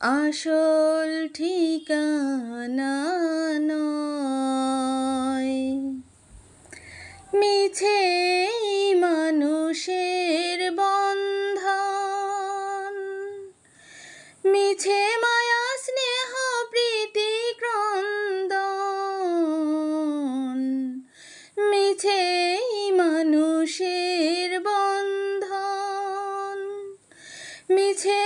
আসল ঠিকানা নয়। মিছে মানুষের বন্ধন, মিছে মায়া, স্নেহ, প্রীতি, ক্রন্দন, মিছে মানুষের বন্ধন, মিছে